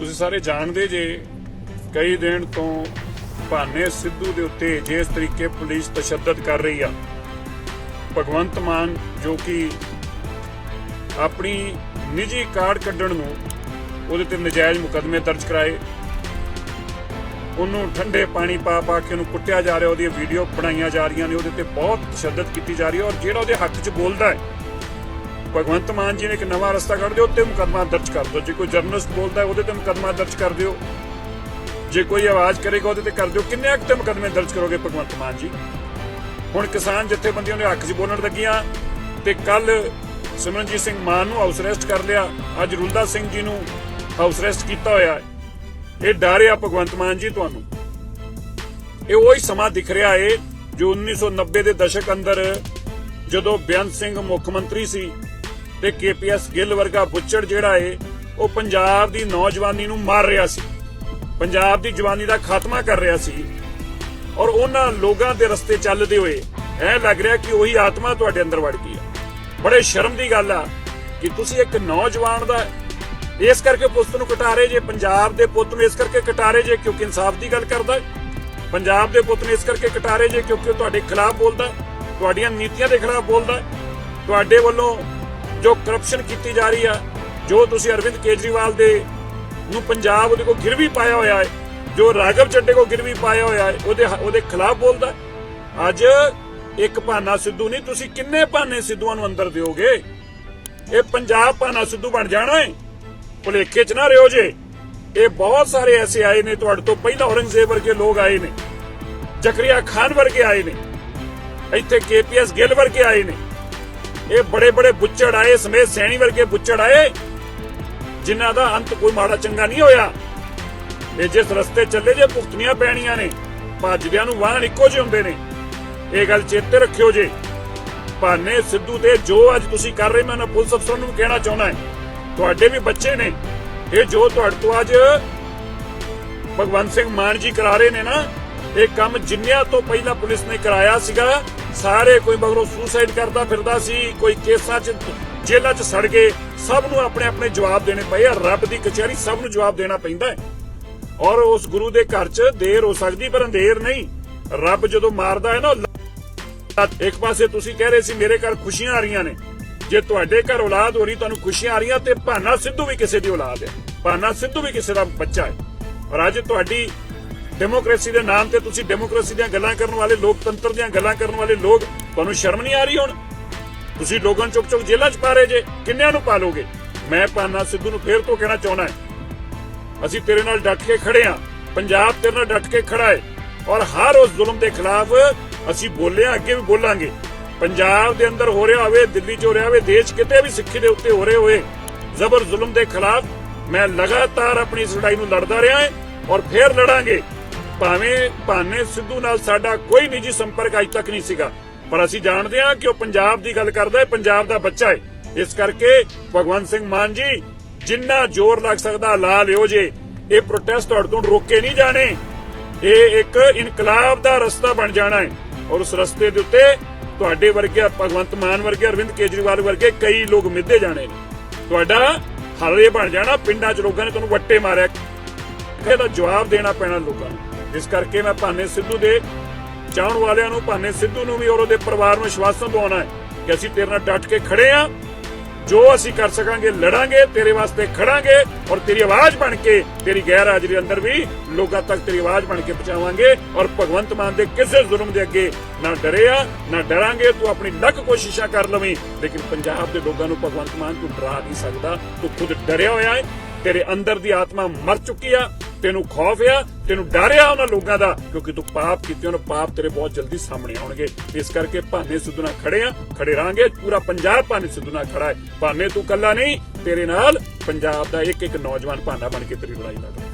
ਤੁਸੀਂ ਸਾਰੇ ਜਾਣਦੇ ਜੇ, ਕਈ ਦਿਨ ਤੋਂ ਭਾਨੇ ਸਿੱਧੂ ਦੇ ਉੱਤੇ ਜਿਸ ਤਰੀਕੇ ਪੁਲਿਸ ਤਸ਼ੱਦਦ ਕਰ ਰਹੀ ਆ। ਭਗਵੰਤ ਮਾਨ ਜੋ ਕਿ ਆਪਣੀ ਨਿੱਜੀ ਕਾਰਡ ਕੱਢਣ ਨੂੰ ਉਹਦੇ ਤੇ ਨਜਾਇਜ਼ ਮੁਕੱਦਮੇ ਦਰਜ ਕਰਾਏ। ਉਹਨੂੰ ਠੰਡੇ ਪਾਣੀ ਪਾ ਪਾ ਕੇ ਉਹਨੂੰ ਕੁੱਟਿਆ ਜਾ ਰਿਹਾ, ਉਹਦੀਆਂ ਵੀਡੀਓ ਬਣਾਈਆਂ ਜਾ ਰਹੀਆਂ ਨੇ, ਉਹਦੇ ਤੇ ਬਹੁਤ ਤਸ਼ੱਦਦ ਕੀਤੀ ਜਾ ਰਹੀ ਹੈ ਔਰ ਜਿਹੜਾ ਉਹਦੇ ਹੱਕ 'ਚ ਬੋਲਦਾ ਹੈ ਭਗਵੰਤ ਮਾਨ ਜੀ ਨੇ ਇੱਕ ਨਵਾਂ ਰਸਤਾ ਕੱਢ ਦਿਓ ਉੱਤੇ ਮੁਕੱਦਮਾ ਦਰਜ ਕਰ ਦਿਓ। ਜੇ ਕੋਈ ਜਰਨਲਿਸਟ ਬੋਲਦਾ ਉਹਦੇ ਤੇ ਮੁਕੱਦਮਾ ਦਰਜ ਕਰ ਦਿਓ। ਜੇ ਕੋਈ ਆਵਾਜ਼ ਕਰੇਗਾ, ਉਹਦੇ ਤੇ ਕਰ ਦਿਓ। ਕਿੰਨੇ ਹੱਕ ਤੇ ਮੁਕੱਦਮੇ ਦਰਜ ਕਰੋਗੇ ਭਗਵੰਤ ਮਾਨ ਜੀ? ਹੁਣ ਕਿਸਾਨ ਜਥੇਬੰਦੀਆਂ ਦੇ ਹੱਕ 'ਚ ਬੋਲਣ ਲੱਗੀਆਂ ਤੇ ਕੱਲ ਸਿਮਰਨਜੀਤ ਸਿੰਘ ਮਾਨ ਨੂੰ ਹਾਊਸ ਅਰੈਸਟ ਕਰ ਲਿਆ। ਅੱਜ ਰੁਲਦਾ ਸਿੰਘ ਜੀ ਨੂੰ ਹਾਊਸ ਅਰੈਸਟ ਕੀਤਾ ਹੋਇਆ ਹੈ। ਇਹ ਡਰ ਭਗਵੰਤ ਮਾਨ ਜੀ ਤੁਹਾਨੂੰ। ਇਹ ਉਹੀ ਸਮਾਂ ਦਿਖ ਰਿਹਾ ਏ, ਜੋ 1990 ਦੇ ਦਸ਼ਕ ਅੰਦਰ ਜਦੋਂ ਬੇਅੰਤ ਸਿੰਘ ਮੁੱਖ ਮੰਤਰੀ ਸੀ ਤੇ ਕੇਪੀਐਸ ਗਿੱਲ ਵਰਗਾ ਬੁੱਚੜ ਜਿਹੜਾ ਏ, ਉਹ ਪੰਜਾਬ ਦੀ ਨੌਜਵਾਨੀ ਨੂੰ ਮਾਰ ਰਿਹਾ ਸੀ। ਪੰਜਾਬ ਦੀ ਜਵਾਨੀ ਦਾ ਖਾਤਮਾ ਕਰ ਰਿਹਾ ਸੀ ਔਰ ਉਹਨਾਂ ਲੋਕਾਂ ਦੇ ਰਸਤੇ ਚੱਲਦੇ ਹੋਏ ਐ ਲੱਗ ਰਿਹਾ ਕਿ ਉਹੀ ਆਤਮਾ ਤੁਹਾਡੇ ਅੰਦਰ ਵੜ ਗਈ ਆ। ਬੜੇ ਸ਼ਰਮ ਦੀ ਗੱਲ ਆ ਕਿ ਤੁਸੀਂ ਇੱਕ ਨੌਜਵਾਨ ਦਾ ਇਸ ਕਰਕੇ ਪੁੱਤ ਨੂੰ ਕਟਾਰੇ ਜੇ, ਪੰਜਾਬ ਦੇ ਪੁੱਤ ਨੂੰ ਇਸ ਕਰਕੇ ਕਟਾਰੇ ਜੇ ਕਿਉਂਕਿ ਇਨਸਾਫ ਦੀ ਗੱਲ ਕਰਦਾ ਹੈ। ਪੰਜਾਬ ਦੇ ਪੁੱਤ ਨੂੰ ਇਸ ਕਰਕੇ ਕਟਾਰੇ ਜੇ ਕਿਉਂਕਿ ਉਹ ਤੁਹਾਡੇ ਖਿਲਾਫ ਬੋਲਦਾ ਤੁਹਾਡੀਆਂ ਨੀਤੀਆਂ ਦੇ ਖਿਲਾਫ ਬੋਲਦਾ ਤੁਹਾਡੇ ਵੱਲੋਂ ਜੋ ਕਰਪਸ਼ਨ ਕੀਤੀ ਜਾ ਰਹੀ ਆ, ਜੋ ਤੁਸੀਂ ਅਰਵਿੰਦ ਕੇਜਰੀਵਾਲ ਦੇ ਨੂੰ ਪੰਜਾਬ ਉਹਦੇ ਕੋਲ ਗਿਰਵੀ ਪਾਇਆ ਹੋਇਆ ਹੈ, ਜੋ ਰਾਘਵ ਚੱਡੇ ਕੋ ਗਿਰਵੀ ਪਾਇਆ ਹੋਇਆ ਹੈ, ਉਹਦੇ ਉਹਦੇ ਖਿਲਾਫ ਬੋਲਦਾ ਅੱਜ ਇੱਕ ਭਾਨਾ ਸਿੱਧੂ ਨਹੀਂ, ਤੁਸੀਂ ਕਿੰਨੇ ਭਾਨੇ ਸਿੱਧੂਆਂ ਨੂੰ ਅੰਦਰ ਦਿਓਗੇ? ਇਹ ਪੰਜਾਬ ਭਾਨਾ ਸਿੱਧੂ ਬਣ ਜਾਣਾ ਹੈ। ਭੁਲੇਖੇ ਚ ਨਾ ਰਿਓ ਜੇ। ਇਹ ਬਹੁਤ ਸਾਰੇ ਐਸੇ ਆਏ ਨੇ, ਤੁਹਾਡੇ ਤੋਂ ਪਹਿਲਾਂ ਔਰੰਗਜ਼ੇਬ ਵਰਗੇ ਲੋਕ ਆਏ ਨੇ, ਜ਼ਕਰੀਆ ਖਾਨ ਵਰਗੇ ਆਏ ਨੇ, ਇੱਥੇ ਕੇਪੀਐਸ ਗਿੱਲ ਵਰਗੇ ਆਏ ਨੇ। ਇਹ ਬੜੇ ਬੜੇ ਬੁੱਚੜ ਆਏ, ਸਮੇਤ ਸੈਣੀ ਵਰਗੇ ਬੁੱਚੜ ਆਏ, ਜਿਨ੍ਹਾਂ ਦਾ ਅੰਤ ਕੋਈ ਮਾੜਾ ਚੰਗਾ ਨਹੀਂ ਹੋਇਆ। ਇਹ ਜਿਸ ਰਸਤੇ ਚੱਲੇ ਜੇ ਭੁਗਤਣੀਆਂ ਪੈਣੀਆਂ ਨੇ ਭੱਜਦਿਆਂ ਨੂੰ ਵਾਹਨ ਇੱਕੋ ਜਿਹੇ ਹੁੰਦੇ ਨੇ। ਇਹ ਗੱਲ ਚੇਤੇ ਰੱਖਿਓ ਜੇ। ਭਾਨੇ ਸਿੱਧੂ ਤੇ ਜੋ ਅੱਜ ਤੁਸੀਂ ਕਰ ਰਹੇ ਮੈਂ ਉਹਨਾਂ ਪੁਲਿਸ ਅਫਸਰ ਨੂੰ ਕਹਿਣਾ ਚਾਹੁੰਦਾ ਹਾਂ। ਤੁਹਾਡੇ ਵੀ ਬੱਚੇ ਨੇ। ਇਹ ਜੋ ਤੁਹਾਡੇ ਤੋਂ ਅੱਜ ਭਗਵੰਤ ਸਿੰਘ ਮਾਨ ਜੀ ਕਰਾ ਰਹੇ ਨੇ ਨਾ, ਇਹ ਕੰਮ ਜਿੰਨਿਆਂ ਤੋਂ ਪਹਿਲਾਂ ਪੁਲਿਸ ਨੇ ਕਰਾਇਆ ਸੀਗਾ ਸਾਰੇ ਕੋਈ ਮਗਰੋਂ ਸੁਸਾਈਡ ਕਰਦਾ ਫਿਰਦਾ ਸੀ, ਕੋਈ ਕੇਸਾਂ 'ਚ ਜੇਲ੍ਹਾਂ 'ਚ ਸੜ ਗਏ ਸਭ ਨੂੰ ਆਪਣੇ ਆਪਣੇ ਜਵਾਬ ਦੇਣੇ ਪਏ ਆ। ਰੱਬ ਦੀ ਕਚਹਿਰੀ ਸਭ ਨੂੰ ਜਵਾਬ ਦੇਣਾ ਪੈਂਦਾ ਹੈ। ਔਰ ਉਸ ਗੁਰੂ ਦੇ ਘਰ 'ਚ ਦੇਰ ਹੋ ਸਕਦੀ, ਪਰ ਅੰਧੇਰ ਨਹੀਂ। ਰੱਬ ਜਦੋਂ ਮਾਰਦਾ ਹੈ ਨਾ, ਇੱਕ ਪਾਸੇ ਤੁਸੀਂ ਕਹਿ ਰਹੇ ਸੀ, ਮੇਰੇ ਘਰ ਖੁਸ਼ੀਆਂ ਆ ਰਹੀਆਂ ਨੇ। ਜੇ ਤੁਹਾਡੇ ਘਰ ਔਲਾਦ ਹੋ ਰਹੀ, ਤੁਹਾਨੂੰ ਖੁਸ਼ੀਆਂ ਆ ਰਹੀਆਂ, ਤੇ ਭਾਨਾ ਸਿੱਧੂ ਵੀ ਕਿਸੇ ਦੀ ਔਲਾਦ ਹੈ। ਭਾਨਾ ਸਿੱਧੂ ਵੀ ਕਿਸੇ ਦਾ ਬੱਚਾ ਹੈ। ਔਰ ਅੱਜ ਤੁਹਾਡੀ ਡੈਮੋਕ੍ਰੇਸੀ ਦੇ ਨਾਮ ਤੇ ਤੁਸੀਂ ਡੈਮੋਕ੍ਰੇਸੀ ਦੀਆਂ ਗੱਲਾਂ ਕਰਨ ਵਾਲੇ ਲੋਕਤੰਤਰ ਦੀਆਂ ਗੱਲਾਂ ਕਰਨ ਵਾਲੇ ਲੋਕ, ਤੁਹਾਨੂੰ ਸ਼ਰਮ ਨਹੀਂ ਆ ਰਹੀ ਹੁਣ? ਤੁਸੀਂ ਲੋਕਾਂ ਚੁੱਕ ਚੁੱਕ ਜੇਲ੍ਹਾਂ 'ਚ ਪਾ ਰਹੇ ਜੇ, ਕਿੰਨਿਆਂ ਨੂੰ ਪਾਲੋਗੇ? ਮੈਂ ਭਾਨਾ ਸਿੱਧੂ ਨੂੰ ਫੇਰ ਤੋਂ ਕਹਿਣਾ ਚਾਹੁੰਦਾ ਹਾਂ। ਅਸੀਂ ਤੇਰੇ ਨਾਲ ਡਟ ਕੇ ਖੜੇ ਹਾਂ, ਪੰਜਾਬ ਤੇਰੇ ਨਾਲ ਡਟ ਕੇ ਖੜਾ ਹੈ, ਔਰ ਹਰ ਉਸ ਜ਼ੁਲਮ ਦੇ ਖਿਲਾਫ ਅਸੀਂ ਬੋਲੇ ਹਾਂ ਅੱਗੇ ਵੀ ਬੋਲਾਂਗੇ। ਪੰਜਾਬ ਦੇ ਅੰਦਰ ਹੋ ਰਿਹਾ ਹੋਵੇ, ਦਿੱਲੀ 'ਚ ਹੋ ਰਿਹਾ ਹੋਵੇ, ਦੇਸ਼ ਕਿਤੇ ਵੀ ਸਿੱਖੀ ਦੇ ਉੱਤੇ ਹੋ ਰਹੇ ਹੋਏ, ਜ਼ਬਰ ਜ਼ੁਲਮ ਦੇ ਖਿਲਾਫ ਮੈਂ ਲਗਾਤਾਰ ਆਪਣੀ ਇਸ ਲੜਾਈ ਨੂੰ ਲੜਦਾ ਰਿਹਾ ਹਾਂ ਔਰ ਫੇਰ ਲੜਾਂਗੇ। ਭਾਵੇਂ ਭਾਨੇ ਸਿੱਧੂ ਨਾਲ ਸਾਡਾ ਕੋਈ ਨਿੱਜੀ ਸੰਪਰਕ ਅਜ ਤੱਕ ਨਹੀਂ ਸੀਗਾ। ਪਰ ਅਸੀਂ ਜਾਣਦੇ ਹਾਂ ਕਿ ਉਹ ਪੰਜਾਬ ਦੀ ਗੱਲ ਕਰਦਾ ਹੈ, ਪੰਜਾਬ ਦਾ ਬੱਚਾ ਹੈ। ਇਸ ਕਰਕੇ ਭਗਵੰਤ ਸਿੰਘ ਮਾਨ ਜੀ, ਜਿੰਨਾ ਜ਼ੋਰ ਲੱਗ ਸਕਦਾ ਲਾ ਲਿਓ ਜੇ। ਇਹ ਪ੍ਰੋਟੈਸਟ ਤੁਹਾਡੇ ਤੋਂ ਰੋਕੇ ਨਹੀਂ ਜਾਣੇ। ਇਹ ਇੱਕ ਇਨਕਲਾਬ ਦਾ ਰਸਤਾ ਬਣ ਜਾਣਾ ਹੈ। ਔਰ ਉਸ ਰਸਤੇ ਦੇ ਉੱਤੇ ਤੁਹਾਡੇ ਵਰਗੇ ਭਗਵੰਤ ਮਾਨ ਵਰਗੇ, ਅਰਵਿੰਦ ਕੇਜਰੀਵਾਲ ਵਰਗੇ ਕਈ ਲੋਕ ਮਿੱਧੇ ਜਾਣੇ ਨੇ। ਤੁਹਾਡਾ ਹੱਲ ਇਹ ਬਣ ਜਾਣਾ, ਪਿੰਡਾਂ 'ਚ ਲੋਕਾਂ ਨੇ ਤੁਹਾਨੂੰ ਵੱਟੇ ਮਾਰਿਆ। ਇਹਦਾ ਜਵਾਬ ਦੇਣਾ ਪੈਣਾ ਲੋਕਾਂ ਨੂੰ। ਜਿਸ ਕਰਕੇ ਮੈਂ ਭਾਨੇ ਸਿੱਧੂ ਦੇ ਚਾਹਣ ਵਾਲਿਆਂ ਨੂੰ, ਭਾਨੇ ਸਿੱਧੂ ਨੂੰ ਵੀ ਔਰ ਉਹਦੇ ਪਰਿਵਾਰ ਨੂੰ ਵਿਸ਼ਵਾਸ ਦਿਵਾਉਣਾ ਹੈ ਕਿ ਅਸੀਂ ਤੇਰੇ ਨਾਲ ਡਟ ਕੇ ਖੜੇ ਆ ਜੋ ਅਸੀਂ ਕਰ ਸਕਾਂਗੇ, ਲੜਾਂਗੇ, ਤੇਰੇ ਵਾਸਤੇ ਖੜਾਂਗੇ ਔਰ ਤੇਰੀ ਆਵਾਜ਼ ਬਣ ਕੇ ਤੇਰੀ ਗੈਰ ਹਾਜ਼ਰੀ ਅੰਦਰ ਵੀ ਲੋਕਾਂ ਤੱਕ ਤੇਰੀ ਆਵਾਜ਼ ਬਣ ਕੇ ਪਹੁੰਚਾਵਾਂਗੇ ਔਰ ਭਗਵੰਤ ਮਾਨ ਦੇ ਕਿਸੇ ਜ਼ੁਲਮ ਦੇ ਅੱਗੇ ਨਾ ਡਰਿਆ ਨਾ ਡਰਾਂਗੇ। ਤੂੰ ਆਪਣੀ ਲੱਖ ਕੋਸ਼ਿਸ਼ਾਂ ਕਰ ਲਵੇਂ, ਲੇਕਿਨ ਪੰਜਾਬ ਦੇ ਲੋਕਾਂ ਨੂੰ ਭਗਵੰਤ ਮਾਨ ਤੂੰ ਡਰਾ ਨਹੀਂ ਸਕਦਾ। ਤੂੰ ਖੁਦ ਡਰਿਆ ਹੋਇਆ ਹੈ, ਤੇਰੇ ਅੰਦਰ ਦੀ ਆਤਮਾ ਮਰ ਚੁੱਕੀ ਆ। ਤੈਨੂੰ ਖੌਫ ਆ, ਤੈਨੂੰ ਡਰ ਆ ਉਹਨਾਂ ਲੋਕਾਂ ਦਾ, ਕਿਉਂਕਿ ਤੂੰ ਪਾਪ ਕੀਤੇ, ਉਹਨਾਂ ਪਾਪ ਤੇਰੇ ਬਹੁਤ ਜਲਦੀ ਸਾਹਮਣੇ ਆਉਣਗੇ। ਇਸ ਕਰਕੇ ਭਾਨੇ ਸਿੱਧੂ ਨਾਲ ਖੜੇ ਆ, ਖੜੇ ਰਾਂਗੇ ਪੂਰਾ ਪੰਜਾਬ ਭਾਨੇ ਸਿੱਧੂ ਨਾਲ ਖੜਾ ਹੈ। ਭਾਨੇ ਤੂੰ ਕੱਲਾ ਨਹੀਂ, ਤੇਰੇ ਨਾਲ ਪੰਜਾਬ ਦਾ ਇੱਕ ਇੱਕ ਨੌਜਵਾਨ ਭਾਨਾ ਬਣ ਕੇ ਤੇਰੀ ਲੜਾਈ ਲੜ ਰਿਹਾ